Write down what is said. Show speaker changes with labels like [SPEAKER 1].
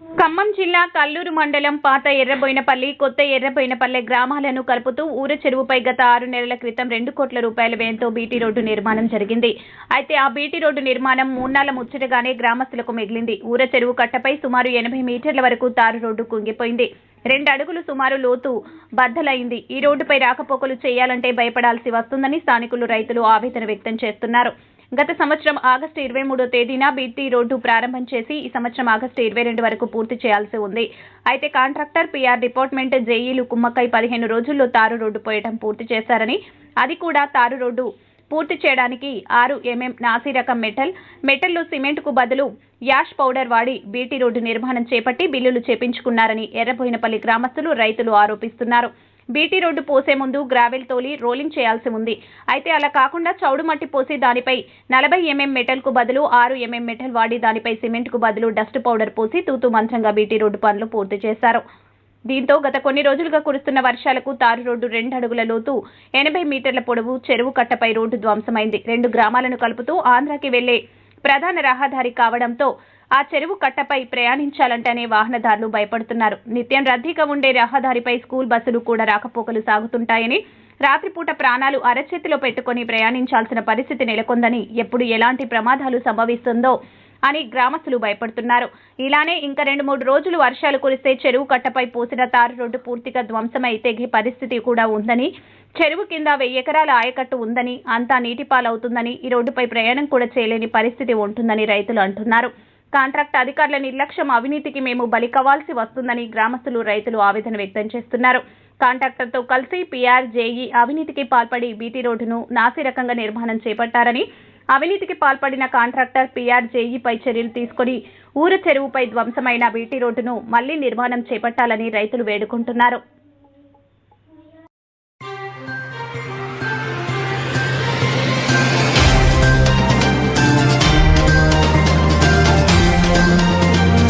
[SPEAKER 1] ఖమ్మం జిల్లా కల్లూరు మండలం పాత ఎర్రబోయినపల్లి కొత్త ఎర్రబోయినపల్లె గ్రామాలను కలుపుతూ ఊర చెరువుపై గత ఆరు నెలల క్రితం రెండు కోట్ల రూపాయల వ్యయంతో బీటీ రోడ్డు నిర్మాణం జరిగింది. అయితే ఆ బీటీ రోడ్డు నిర్మాణం మూన్నాళ్ళ ముచ్చటగానే గ్రామస్తులకు మిగిలింది. ఊర చెరువు కట్టపై సుమారు ఎనభై మీటర్ల వరకు తారు రోడ్డు కుంగిపోయింది. రెండు అడుగులు సుమారు లోతు బద్దలైంది. ఈ రోడ్డుపై రాకపోకలు చేయాలంటే భయపడాల్సి వస్తుందని స్థానికులు రైతులు ఆవేదన వ్యక్తం చేస్తున్నారు. గత సంవత్సరం ఆగస్టు ఇరవై మూడో తేదీన బీటీ రోడ్డు ప్రారంభం చేసి ఈ సంవత్సరం ఆగస్టు ఇరవై రెండు వరకు పూర్తి చేయాల్సి ఉంది. అయితే కాంట్రాక్టర్ పీఆర్ డిపార్ట్మెంట్ జేఈలు కుమ్మక్కై పదిహేను రోజుల్లో తారు రోడ్డు పోయటం పూర్తి చేశారని అది కూడా తారు రోడ్డు పూర్తి చేయడానికి ఆరు ఎంఎం నాసి రకం మెటల్ మెటల్లో సిమెంట్కు బదులు యాష్ పౌడర్ వాడి బీటీ రోడ్డు నిర్మాణం చేపట్టి బిల్లులు చేపించుకున్నారని ఎర్రబోయినపల్లి గ్రామస్తులు రైతులు ఆరోపిస్తున్నారు. బీటీ రోడ్డు పోసే ముందు గ్రావెల్ తోలి రోలింగ్ చేయాల్సి ఉంది. అయితే అలా కాకుండా చౌడు మట్టి పోసి దానిపై నలభై ఎంఎం మెటల్కు బదులు ఆరు ఎంఎం మెటల్ వాడి దానిపై సిమెంట్కు బదులు డస్ట్ పౌడర్ పోసి తూతు మంచంగా బీటీ రోడ్డు పనులు పూర్తి చేశారు. దీంతో గత కొన్ని రోజులుగా కురుస్తున్న వర్షాలకు తారు రోడ్డు రెండు అడుగుల లోతు ఎనభై మీటర్ల పొడవు చెరువు కట్టపై రోడ్డు ధ్వంసమైంది. రెండు గ్రామాలను కలుపుతూ ఆంధ్రాకి వెళ్ళే ప్రధాన రహదారి కావడంతో ఆ చెరువు కట్టపై ప్రయాణించాలంటేనే వాహనదారులు భయపడుతున్నారు. నిత్యం రద్దీగా ఉండే రహదారిపై స్కూల్ బస్సులు కూడా రాకపోకలు సాగుతుంటాయని రాత్రిపూట ప్రాణాలు అరచేతిలో పెట్టుకుని ప్రయాణించాల్సిన పరిస్థితి నెలకొందని ఎప్పుడు ఎలాంటి ప్రమాదాలు సంభవిస్తుందో అని గ్రామస్తులు భయపడుతున్నారు. ఇలానే ఇంకా రెండు మూడు రోజులు వర్షాలు కురిస్తే చెరువు కట్టపై పోసిన తారు రోడ్డు పూర్తిగా ధ్వంసమై తెగి పరిస్థితి కూడా ఉందని చెరువు కింద వెయ్యి ఎకరాల ఆయకట్టు ఉందని అంతా నీటిపాలవుతుందని ఈ రోడ్డుపై ప్రయాణం కూడా చేయలేని పరిస్థితి ఉంటుందని రైతులు అంటున్నారు. కాంట్రాక్ట్ అధికారుల నిర్లక్ష్యం అవినీతికి మేము బలికవాల్సి వస్తుందని గ్రామస్తులు రైతులు ఆవేదన వ్యక్తం చేస్తున్నారు. కాంట్రాక్టర్తో కలిసి పీఆర్ జేఈ అవినీతికి పాల్పడి బీటీ రోడ్డును నాసిరకంగా నిర్మాణం చేపట్టారని అవినీతికి పాల్పడిన కాంట్రాక్టర్ పీఆర్ జేఈపై చర్యలు తీసుకుని ఊర చెరువుపై ధ్వంసమైన బీటీ రోడ్డును మళ్ళీ నిర్మాణం చేపట్టాలని రైతులు వేడుకుంటున్నారు.